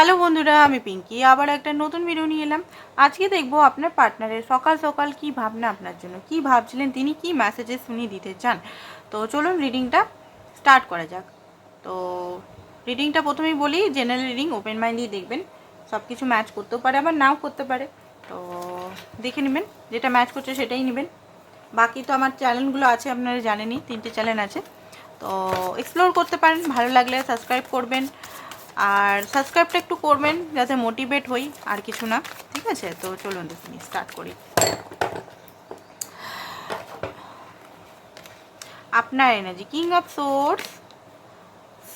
Hello বন্ধুরা, আমি পিঙ্কি। আবার একটা নতুন ভিডিও নিয়ে এলাম। আজকে দেখব আপনার পার্টনারের সকাল সকাল কি ভাবনা আপনার জন্য? কি ভাবছিলেন তিনি? কি মেসেজেস উনি দিতে চান? তো চলুন রিডিংটা স্টার্ট করা যাক। তো রিডিংটা প্রথমেই বলি জেনারেল রিডিং ওপেন মাইন্ড দিয়ে দেখবেন। সব কিছু ম্যাচ করতেও পারে, আবার নাও করতে পারে। তো দেখে নেবেন, যেটা ম্যাচ করছে সেটাই নেবেন। বাকি তো আমার চ্যানেলগুলো আছে, আপনারা জানেনই, তিনটে চ্যানেল আছে। তো এক্সপ্লোর করতে পারেন, ভালো লাগলে সাবস্ক্রাইব করবেন। আর সাবস্ক্রাইবটা একটু করবেন যাতে মোটিভেট হই, আর কিছু না, ঠিক আছে? তো চলুন দেখুন স্টার্ট করি। আপনার energy king of swords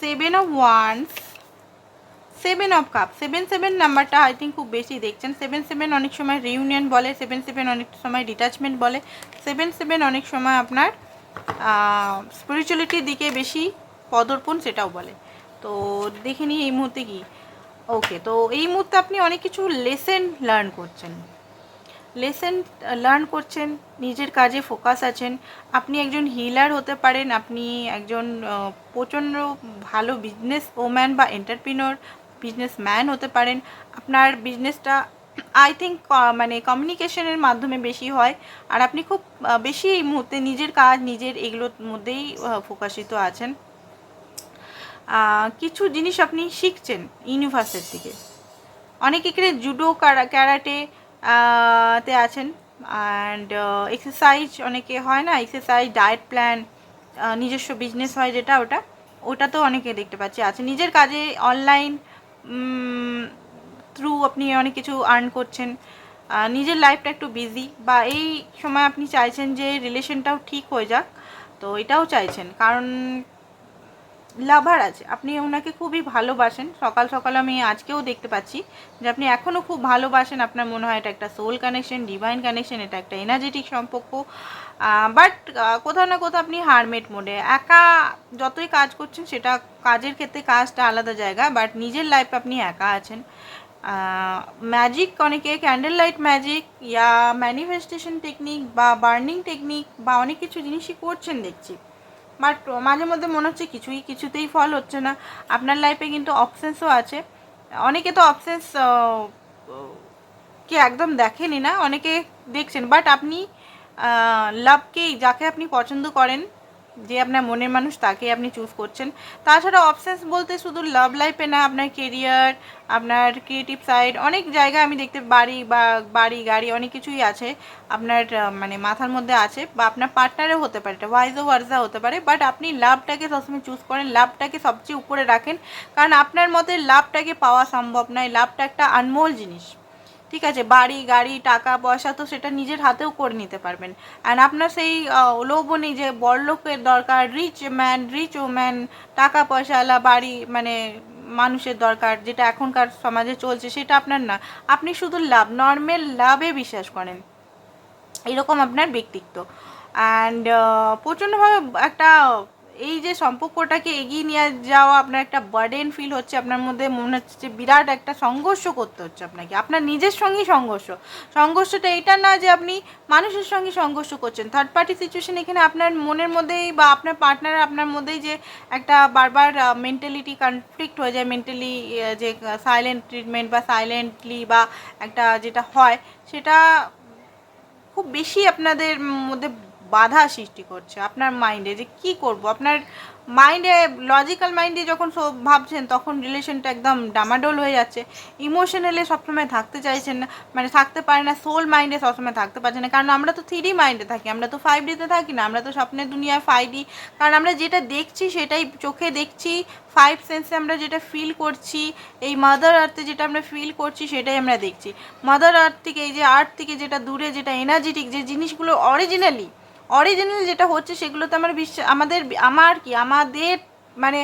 seven of wands seven of cup seven seven নাম্বারটা আই থিঙ্ক খুব বেশি দেখছেন। সেভেন সেভেন অনেক সময় রিউনিয়ন বলে সেভেন সেভেন অনেক সময় ডিটাচমেন্ট বলে। সেভেন সেভেন অনেক সময় আপনার স্পিরিচুয়ালিটির দিকে বেশি পদর্পণ সেটাও বলে। তো দেখে নিই এই মুহূর্তে কি। ওকে তো এই মুহূর্তে আপনি অনেক কিছু লেসেন লার্ন করছেন। লেসেন লার্ন করছেন, নিজের কাজে ফোকাস আছেন। আপনি একজন হিলার হতে পারেন, আপনি একজন প্রচণ্ড ভালো বিজনেস ওম্যান বা এন্টারপ্রিনর বিজনেস ম্যান হতে পারেন। আপনার বিজনেসটা আই থিঙ্ক মানে কমিউনিকেশনের মাধ্যমে বেশি হয়। আর আপনি খুব বেশি এই মুহূর্তে নিজের কাজ, নিজের এগুলোর মধ্যেই ফোকাসিত আছেন। কিছু জিনিস আপনি শিখছেন ইউনিভার্সের থেকে অনেকে এখানে জুডো ক্যারাটে তে আছেন? অ্যান্ড এক্সারসাইজ অনেকে হয় না? এক্সারসাইজ ডায়েট প্ল্যান নিজস্ব বিজনেস হয় যেটা, ওটা ওটা তো অনেকে দেখতে পাচ্ছি আছে। নিজের কাজে অনলাইন থ্রু আপনি অনেক কিছু আর্ন করছেন। নিজের লাইফটা একটু বিজি বা এই সময় আপনি চাইছেন যে রিলেশনটাও ঠিক হয়ে যাক, তো এটাও চাইছেন। কারণ লাভার আছে। আপনি ওনাকে খুবই ভালোবাসেন। সকাল সকাল আমি আজকেও দেখতে পাচ্ছি যে আপনি এখনও খুব ভালোবাসেন। আপনার মনে হয় এটা একটা সোল কানেকশন ডিভাইন কানেকশন এটা একটা এনার্জেটিক সম্পর্ক। বাট কোথাও না কোথাও আপনি হারমেট মোডে একা যতই কাজ করছেন, সেটা কাজের ক্ষেত্রে কাজটা আলাদা জায়গা বাট নিজের লাইফে আপনি একা আছেন। ম্যাজিক অনেকে ক্যান্ডেল লাইট ম্যাজিক ইয়া ম্যানিফেস্টেশন টেকনিক বা বার্নিং টেকনিক বা অনেক কিছু জিনিসই করছেন দেখছি। বাট মাঝে মধ্যে মনে হচ্ছে কিছুই কিছুতেই ফল হচ্ছে না। আপনার লাইফে কিন্তু অপশানসও আছে। অনেকে তো অপশানস কে একদম দেখেনি না, অনেকে দেখছেন। বাট আপনি লাভকেই যাকে আপনি পছন্দ করেন যে আপনার মনের মানুষ তাকে আপনি চুজ করছেন। তাছাড়া অপশানস বলতে শুধু লাভ লাইফে না, আপনার কেরিয়ার আপনার ক্রিয়েটিভ সাইড অনেক জায়গায় আমি দেখতে বাড়ি বা বাড়ি, গাড়ি অনেক কিছুই আছে, আপনার মানে মাথার মধ্যে আছে বা আপনার পার্টনারও হতে পারে এটা ওয়াইজও ওয়ার্জা হতে পারে বাট আপনি লাভটাকে সবসময় চুজ করেন লাভটাকে সবচেয়ে উপরে রাখেন, কারণ আপনার মতে লাভটাকে পাওয়া সম্ভব নয় লাভটা একটা আনমোল জিনিস। ঠিক আছে বাড়ি গাড়ি টাকা পয়সা তো সেটা নিজের হাতেও করে নিতে পারবেন। অ্যান্ড আপনার সেই আহ, লোভ নেই যে বড়লোকের দরকার রিচ ম্যান রিচ ওম্যান টাকা পয়সাওয়ালা বাড়ি মানে মানুষের দরকার যেটা এখনকার সমাজে চলছে সেটা আপনার না। আপনি শুধু লাভ নর্মাল লাভে বিশ্বাস করেন। এরকম আপনার ব্যক্তিত্ব। অ্যান্ড প্রচণ্ডভাবে একটা এই যে সম্পর্কটাকে এগিয়ে নিয়ে যাওয়া আপনার একটা বার্ডেন ফিল হচ্ছে, আপনার মধ্যে মনে হচ্ছে যে বিরাট একটা সংঘর্ষ করতে হচ্ছে আপনাকে। আপনার নিজের সঙ্গেই সংঘর্ষ। সংঘর্ষটা এটা না যে আপনি মানুষের সঙ্গে সংঘর্ষ করছেন। থার্ড পার্টি সিচুয়েশন এখানে আপনার মনের মধ্যেই বা আপনার পার্টনার আপনার মধ্যেই যে একটা বারবার মেন্টালিটি কনফ্লিক্ট হয়ে যায় মেন্টালি যে সাইলেন্ট ট্রিটমেন্ট বা সাইলেন্টলি বা একটা যেটা হয়, সেটা খুব বেশি আপনাদের মধ্যে বাধা সৃষ্টি করছে আপনার মাইন্ডে যে কি করব? আপনার মাইন্ডে লজিক্যাল মাইন্ডে যখন সব ভাবছেন, তখন রিলেশনটা একদম ডামাডোল হয়ে যাচ্ছে। ইমোশনালি সবসময় থাকতে চাইছেন না মানে থাকতে পারে না সোল মাইন্ডে সবসময় থাকতে পারছে না। কারণ আমরা তো থ্রি মাইন্ডে থাকি, আমরা তো ফাইভ ডিতে থাকি না, আমরা তো স্বপ্নের দুনিয়ায় ফাইভ ডি কারণ আমরা যেটা দেখছি, সেটাই চোখে দেখছি ফাইভ সেন্সে আমরা যেটা ফিল করছি, এই মাদার আর্থে যেটা আমরা ফিল করছি, সেটাই আমরা দেখছি। মাদার আর্থ থেকে এই যে আর্থ থেকে যেটা দূরে, যেটা এনার্জেটিক যে জিনিসগুলো অরিজিনালি অরিজিনাল যেটা হচ্ছে সেগুলোতে আমার বিশ্বাস, আমাদের, আমার কি, আমাদের মানে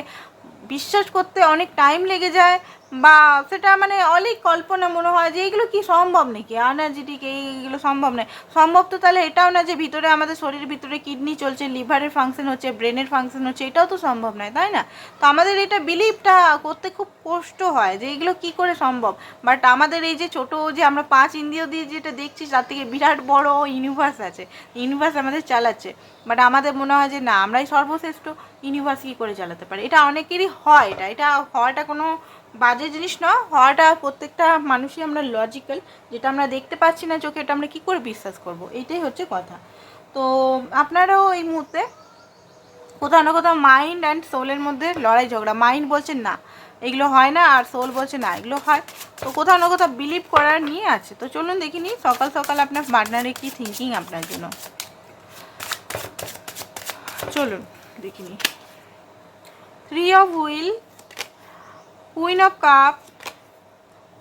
বিশ্বাস করতে অনেক টাইম লেগে যায়। বা সেটা মানে অনেক কল্পনা মনে হয় যে এইগুলো কি সম্ভব নাকি? এনার্জেটিক এইগুলো সম্ভব নয়। সম্ভব তো তাহলে এটাও না যে ভিতরে আমাদের শরীরের ভিতরে কিডনি চলছে লিভারের ফাংশন হচ্ছে ব্রেনের ফাংশন হচ্ছে, এটাও তো সম্ভব নয়, তাই না? তো আমাদের এটা বিলিভটা করতে খুব কষ্ট হয় যে এগুলো কি করে সম্ভব? বাট আমাদের এই যে ছোট যে আমরা পাঁচ ইন্দ্রিয় দিয়ে যেটা দেখছি, তার থেকে বিরাট বড় ইউনিভার্স আছে। ইউনিভার্স আমাদের চালাচ্ছে। বাট আমাদের মনে হয় যে না, আমরাই সর্বশ্রেষ্ঠ। ইউনিভার্স কী করে চালাতে পারি? এটা অনেকেরই হয় এটা। এটা হওয়াটা কোনো বাজে জিনিস না হওয়াটা প্রত্যেকটা মানুষই আমরা লজিক্যাল যেটা আমরা দেখতে পাচ্ছি না চোখে, এটা আমরা কী করে বিশ্বাস করব? এইটাই হচ্ছে কথা। তো আপনারাও এই মুহূর্তে কোথাও না কোথাও মাইন্ড অ্যান্ড সোলের মধ্যে লড়াই ঝগড়া। মাইন্ড বলছে না, এগুলো হয় না, আর সোল বলছে না, এগুলো হয়। তো কোথাও না কোথাও বিলিভ করার নিয়ে আছে। তো চলুন দেখি নি সকাল সকাল আপনার পার্টনারে কি থিঙ্কিং আপনার জন্য। চলুন দেখিনি three of wheel queen of cup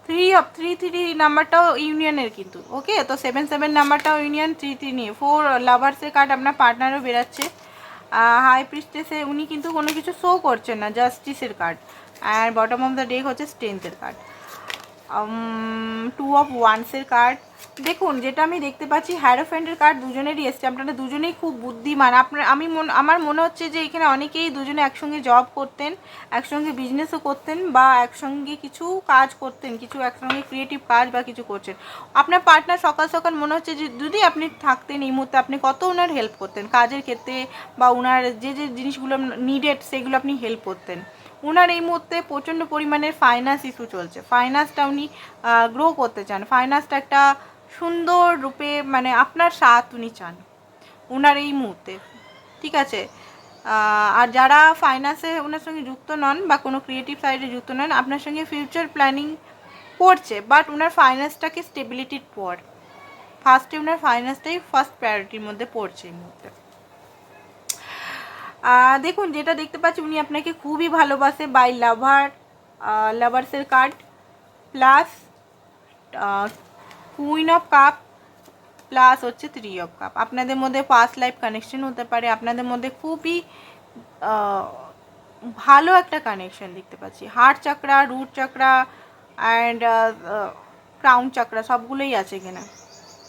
three of three three নাম্বারটাও ইউনিয়নের কিন্তু ওকে তো সেভেন সেভেন নাম্বারটাও ইউনিয়ন থ্রি থ্রি নিয়ে ফোর লাভার্সের কার্ড আপনার পার্টনারও বেরাচ্ছে। হাই প্রিস্টেসে উনি কিন্তু কোনো কিছু শো করছেন না জাস্টিসের card and bottom of the deck হচ্ছে স্ট্রেংথের কার্ড টু অফ ওয়ান্সের কার্ড দেখুন, যেটা আমি দেখতে পাচ্ছি হ্যারোফ্যান্ডের কার্ড দুজনেরই এসছে, আপনারা দুজনেই খুব বুদ্ধিমান। আপনার, আমি আমার মনে হচ্ছে যে এখানে অনেকেই দুজনে একসঙ্গে জব করতেন, একসঙ্গে বিজনেসও করতেন বা একসঙ্গে কিছু কাজ করতেন, কিছু একসঙ্গে ক্রিয়েটিভ কাজ বা কিছু করছেন। আপনার পার্টনার সকাল সকাল মনে হচ্ছে যে, যদি আপনি থাকতেন এই মুহূর্তে, আপনি কত ওনার হেল্প করতেন? কাজের ক্ষেত্রে বা ওনার যে যে জিনিসগুলো নিডেড সেগুলো আপনি হেল্প করতেন। ওনার এই মুহূর্তে প্রচণ্ড পরিমাণের ফাইন্যান্স ইস্যু চলছে। ফাইন্যান্সটা উনি গ্রো করতে চান। ফাইন্যান্সটা একটা সুন্দর রূপে মানে আপনার সাথ উনি চান। ওনার এই মুহূর্তে। ঠিক আছে? আর যারা ফাইন্যান্সে ওনার সঙ্গে যুক্ত নন বা কোনো ক্রিয়েটিভ সাইডে যুক্ত নন, আপনার সঙ্গে ফিউচার প্ল্যানিং করছে। বাট ওনার ফাইন্যান্সটাকে স্টেবিলিটির পর। ফার্স্টে ওনার ফাইন্যান্সটাই ফার্স্ট প্রায়োরিটির মধ্যে পড়ছে এই মুহূর্তে। দেখুন, যেটা দেখতে পাচ্ছি, উনি আপনাকে খুবই ভালোবাসে by lover লাভার্সের card plus queen of cup plus হচ্ছে থ্রি অফ কাপ আপনাদের মধ্যে ফার্স্ট লাইফ কানেকশন হতে পারে, আপনাদের মধ্যে খুবই ভালো একটা কানেকশন দেখতে পাচ্ছি। Heart chakra root chakra and crown chakra সবগুলোই আছে কিনা।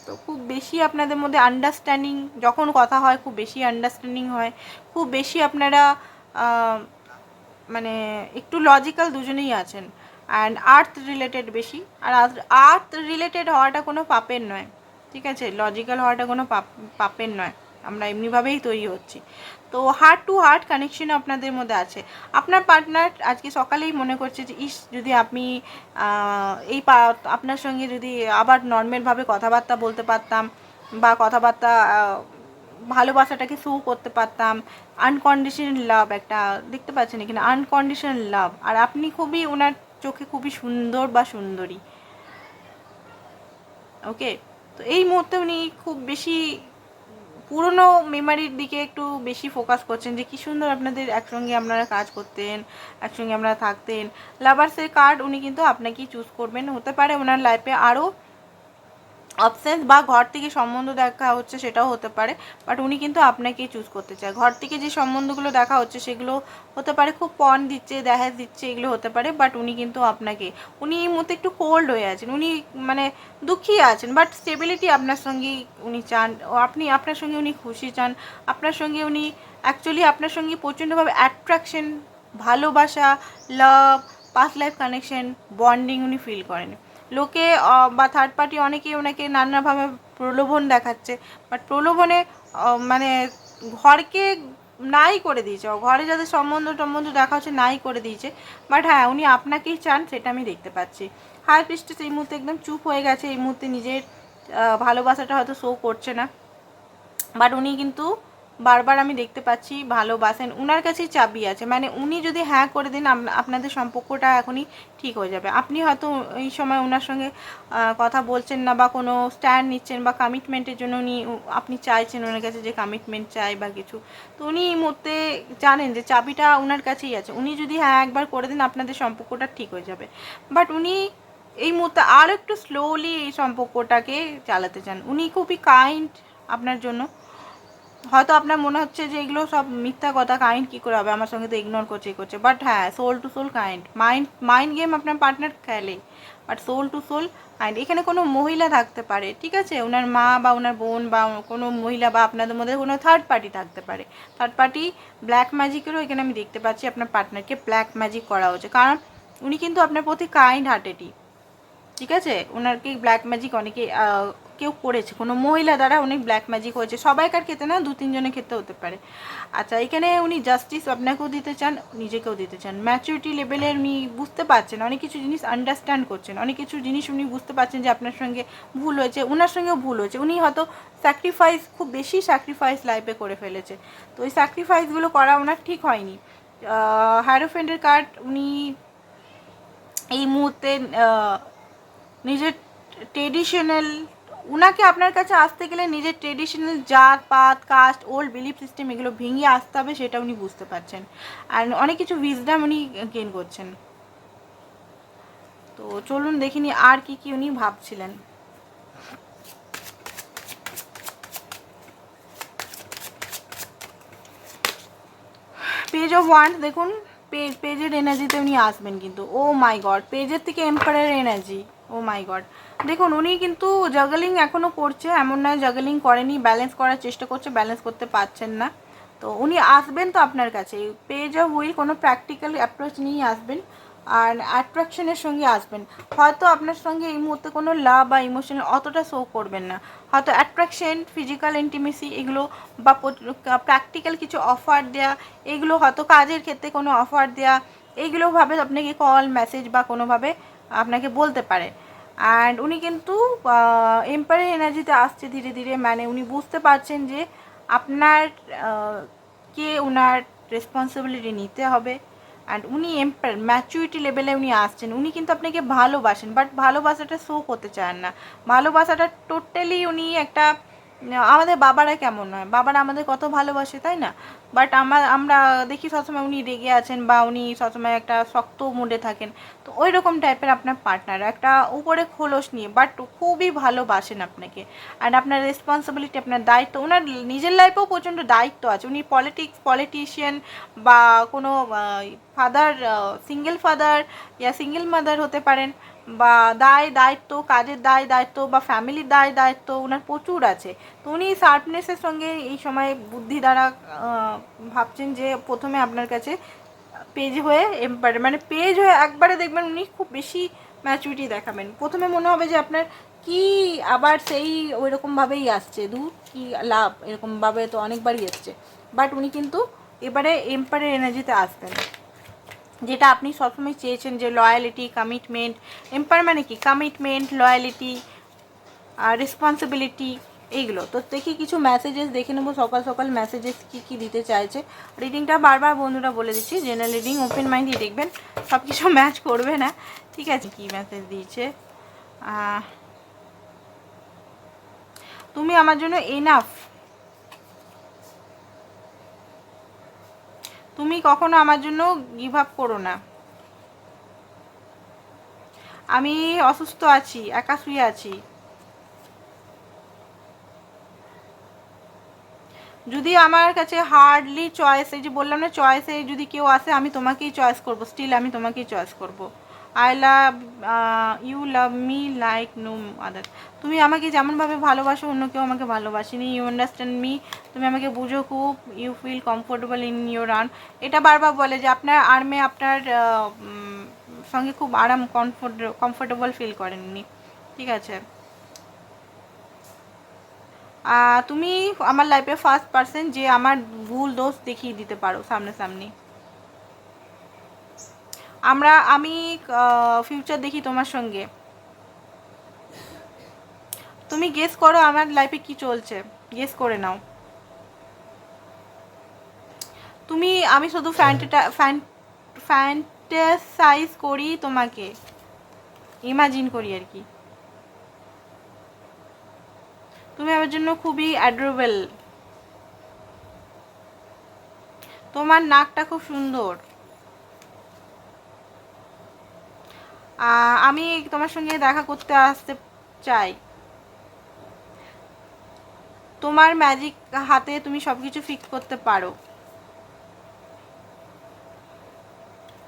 তো খুব বেশি আপনাদের মধ্যে আন্ডারস্ট্যান্ডিং যখন কথা হয় খুব বেশি আন্ডারস্ট্যান্ডিং হয়। খুব বেশি আপনারা মানে একটু লজিক্যাল দুজনেই আছেন। অ্যান্ড আর্থ রিলেটেড বেশি। আর আর্থ রিলেটেড হওয়াটা কোনো পাপের নয়। ঠিক আছে? লজিক্যাল হওয়াটা কোনো পাপ, পাপের নয়। আমরা এমনিভাবেই তৈরি হচ্ছি। তো হার্ট টু হার্ট কানেকশন আপনাদের মধ্যে আছে। আপনার পার্টনার আজকে সকালেই মনে করছে যে, ইস, যদি আপনি এই আপনার সঙ্গে যদি আবার নর্মালভাবে কথাবার্তা বলতে পারতাম বা কথাবার্তা ভালোবাসাটাকে শো করতে পারতাম আনকন্ডিশনাল লাভ একটা, দেখতে পাচ্ছেন এখানে আনকন্ডিশনাল লাভ আর আপনি খুবই ওনার চোখে খুবই সুন্দর বা সুন্দরী। ওকে তো এই মুহূর্তে উনি খুব বেশি পুরনো মেমারির দিকে একটু বেশি ফোকাস করছেন যে কি সুন্দর আপনাদের একসঙ্গে আপনারা কাজ করতেন, একসঙ্গে আপনারা থাকতেন। লাভার্সের কার্ড উনি কিন্তু আপনাকেই চুজ করবেন। হতে পারে ওনার লাইফে আরও অপশানস বা ঘর থেকে সম্বন্ধ দেখা হচ্ছে সেটাও হতে পারে বাট উনি কিন্তু আপনাকেই চুজ করতে চায়। ঘর থেকে যে সম্বন্ধগুলো দেখা হচ্ছে সেগুলো হতে পারে, খুব পণ দিচ্ছে দেখাজ দিচ্ছে, এগুলো হতে পারে বাট উনি কিন্তু আপনাকে, উনি এই মুহূর্তে একটু কোল্ড হয়ে আছেন, উনি মানে দুঃখী আছেন বাট স্টেবিলিটি আপনার সঙ্গেই উনি চান আপনি, আপনার সঙ্গে উনি খুশি চান, আপনার সঙ্গে উনি অ্যাকচুয়ালি আপনার সঙ্গে প্রচণ্ডভাবে অ্যাট্রাকশন ভালোবাসা love past life connection bonding উনি ফিল করেন। লোকে বা থার্ড পার্টি অনেকেই ওনাকে নানাভাবে প্রলোভন দেখাচ্ছে। বাট প্রলোভনে মানে ঘরকে নাই করে দিয়েছে। ঘরে যাদের সম্বন্ধ টম্বন্ধ দেখা হচ্ছে, নাই করে দিয়েছে। বাট হ্যাঁ উনি আপনাকেই চান, সেটা আমি দেখতে পাচ্ছি। হাই প্রিস্টেস এই মুহূর্তে একদম চুপ হয়ে গেছে। এই মুহূর্তে নিজের ভালোবাসাটা হয়তো শো করছে না। বাট উনি কিন্তু বারবার আমি দেখতে পাচ্ছি ভালোবাসেন উনার কাছেই চাবি আছে। মানে উনি যদি হ্যাঁ করে দিন আপ- আপনাদের সম্পর্কটা এখনই ঠিক হয়ে যাবে। আপনি হয়তো এই সময় ওনার সঙ্গে কথা বলছেন না বা কোনো স্ট্যান্ড নিচ্ছেন বা কমিটমেন্টের জন্য উনি আপনি চাইছেন ওনার কাছে যে কমিটমেন্ট চাই বা কিছু। তো উনি এই মুহূর্তে জানেন যে চাবিটা ওনার কাছেই আছে। উনি যদি হ্যাঁ একবার করে দিন, আপনাদের সম্পর্কটা ঠিক হয়ে যাবে। বাট উনি এই মুহূর্তে আর একটু স্লোলি এই সম্পর্কটাকে চালাতে চান। উনি খুবই কাইন্ড আপনার জন্য। হয়তো আপনার মনে হচ্ছে যে এগুলো সব মিথ্যা কথা কাইন্ড কী করে হবে? আমার সঙ্গে তো ইগনোর করছে করছে। বাট হ্যাঁ soul to soul kind mind mind game আপনার পার্টনার খেলে। But soul to soul kind এখানে কোনো মহিলা থাকতে পারে, ঠিক আছে? ওনার মা বা ওনার বোন বা কোনো মহিলা বা আপনাদের মধ্যে কোনো থার্ড পার্টি থাকতে পারে। থার্ড পার্টি ব্ল্যাক ম্যাজিকেরও এখানে আমি দেখতে পাচ্ছি আপনার পার্টনারকে ব্ল্যাক ম্যাজিক করা হচ্ছে। কারণ উনি কিন্তু আপনার প্রতি কাইন্ড হার্টেডই ঠিক আছে? ওনারকে ব্ল্যাক ম্যাজিক অনেকে কেউ করেছে। কোনো মহিলা দ্বারা অনেক ব্ল্যাক ম্যাজিক হয়েছে। সবাইকার ক্ষেত্রে না, দু, তিনজনের ক্ষেত্রে হতে পারে। আচ্ছা এখানে উনি জাস্টিস আপনাকেও দিতে চান, নিজেকেও দিতে চান। ম্যাচুরিটি লেভেলে উনি বুঝতে পারছেন, অনেক কিছু জিনিস আন্ডারস্ট্যান্ড করছেন। অনেক কিছু জিনিস উনি বুঝতে পারছেন যে আপনার সঙ্গে ভুল হয়েছে ওনার সঙ্গেও ভুল হয়েছে। উনি হয়তো স্যাক্রিফাইস খুব বেশি স্যাক্রিফাইস লাইফে করে ফেলেছে। তো ওই স্যাক্রিফাইসগুলো করা ওনার ঠিক হয়নি। হ্যারোফেন্ডের কার্ড উনি এই মুহূর্তে নিজের ট্রেডিশনাল উনাকে আপনার কাছে আসতে গেলে নিজের ট্রেডিশনাল জাত, পাত কাস্ট ওল্ড বিলিফ সিস্টেম এগুলো ভেঙে আসতে হবে সেটা উনি বুঝতে পারছেন। আর অনেক কিছু উইজডাম উনি গেন করছেন। তো চলুন দেখিনি আর কি কি উনি ভাবছিলেন। পেজ অফ ওয়ান দেখুন পেজ পেজের এনার্জিতে উনি আসবেন কিন্তু। ও মাই গড পেজের থেকে এম্পায়ারের এনার্জি ও মাই গড দেখুন, উনি কিন্তু জাগলিং এখনও করছে, এমন নয় জাগলিং করেনি ব্যালেন্স করার চেষ্টা করছে ব্যালেন্স করতে পারছেন না। তো উনি আসবেন তো আপনার কাছে পেজ অফ উইল কোনো প্র্যাকটিক্যাল অ্যাপ্রোচ নিয়েই আসবেন, আর অ্যাট্রাকশনের সঙ্গে আসবেন। হয়তো আপনার সঙ্গে এই মুহূর্তে কোনো লাভ বা ইমোশনাল অতটা শো করবেন না। হয়তো অ্যাট্রাকশন ফিজিক্যাল ইন্টিমেসি এগুলো বা প্র্যাকটিক্যাল কিছু অফার দেয়া, এগুলো হয়তো কাজের ক্ষেত্রে কোনো অফার দেয়া এইগুলোভাবে আপনাকে কল মেসেজ বা কোনোভাবে আপনাকে বলতে পারে। অ্যান্ড উনি কিন্তু এম্পায়ার এনার্জিতে আসছে ধীরে ধীরে। মানে উনি বুঝতে পারছেন যে আপনার কে ওনার রেসপন্সিবিলিটি নিতে হবে। অ্যান্ড উনি এম্পায়ার ম্যাচুরিটি লেভেলে উনি আসছেন। উনি কিন্তু আপনাকে ভালোবাসেন বাট ভালোবাসাটা শো করতে চান না। ভালোবাসাটা টোটালি উনি একটা আমাদের বাবারা কেমন নয়। বাবারা আমাদের কত ভালোবাসে, তাই না? বাট আমার আমরা দেখি সবসময় উনি রেগে আছেন বা উনি সবসময় একটা শক্ত মুডে থাকেন। তো ওই রকম টাইপের আপনার পার্টনার একটা উপরে খোলস নিয়ে বাট খুবই ভালোবাসেন আপনাকে। আর আপনার রেসপন্সিবিলিটি আপনার দায়িত্ব ওনার নিজের লাইফেও প্রচণ্ড দায়িত্ব আছে। উনি পলিটিক্স পলিটিশিয়ান বা কোনো ফাদার সিঙ্গেল ফাদার ইয়া সিঙ্গেল মাদার হতে পারেন। বা দায় দায়িত্ব, কাজের দায় দায়িত্ব বা ফ্যামিলির দায় দায়িত্ব ওনার প্রচুর আছে। তো উনি শার্পনেসের সঙ্গে এই সময় বুদ্ধি দ্বারা ভাবছেন যে প্রথমে আপনার কাছে পেজ হয়ে এম্পায়ার মানে পেজ হয়ে একবারে দেখবেন উনি খুব বেশি ম্যাচুরিটি দেখাবেন। প্রথমে মনে হবে যে আপনার কি আবার সেই ওই রকমভাবেই আসছে দু কি লাভ? এরকমভাবে তো অনেকবারই এসছে। বাট উনি কিন্তু এবারে এম্পায়ারের এনার্জিতে আসবেন। যেটা আপনি সবসময় চেয়েছেন যে লয়ালিটি কমিটমেন্ট এম্পার মানে কি? কমিটমেন্ট লয়ালিটি আর রেসপন্সিবিলিটি এইগুলো। তো দেখি কিছু মেসেজেস দেখে নেব, সকাল সকাল মেসেজেস কী কী দিতে চাইছে। রিডিংটা বারবার বন্ধুরা বলে দিচ্ছি জেনারেল রিডিং ওপেন মাইন্ডই দেখবেন সব কিছু ম্যাচ করবে না। ঠিক আছে, কি মেসেজ দিয়েছে? তুমি আমার জন্য এনাফ তুমি কখনো আমার জন্য গিভ আপ করো না। আমি অসুস্থ আছি, একা শুয়ে আছি। যদি আমার কাছে হার্ডলি চয়েস এই যে বললাম না চয়েসে যদি কেউ আসে, আমি তোমাকেই চয়েস করব স্টিল আমি তোমাকেই চয়েস করব। I love you love me like no other তুমি আমাকে যেমনভাবে ভালোবাসো, অন্য কেউ আমাকে ভালোবাসেনি। ইউ আন্ডারস্ট্যান্ড মি তুমি আমাকে বুঝো খুব। You feel comfortable in your arm এটা বারবার বলে যে আপনার আর্মে আপনার সঙ্গে খুব আরাম কমফোর্ট কমফোর্টেবল ফিল করেন উনি ঠিক আছে? তুমি আমার লাইফে ফার্স্ট পার্সন যে আমার ভুল দোষ দেখিয়ে দিতে পারো সামনাসামনি। আমরা আমি ফিউচার দেখি তোমার সঙ্গে। তুমি গেস করো আমার লাইফে কি চলছে। গেস করে নাও। তুমি আমি শুধু ফ্যান্টেটা ফ্যান্টাসাইজ করি তোমাকে। ইমাজিন করি আর কি। তুমি আমার জন্য খুবই অ্যাডোরেবল তোমার নাকটা খুব সুন্দর। আমি তোমার সঙ্গে দেখা করতে আসতে চাই। তোমার ম্যাজিক হাতে তুমি সব কিছু ফিক্স করতে পারো।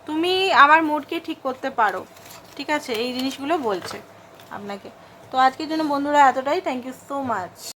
তুমি আমার মুডকে ঠিক করতে পারো। ঠিক আছে, এই জিনিসগুলো বলছে আপনাকে। তো আজকের জন্য বন্ধুরা এতটাই। Thank you so much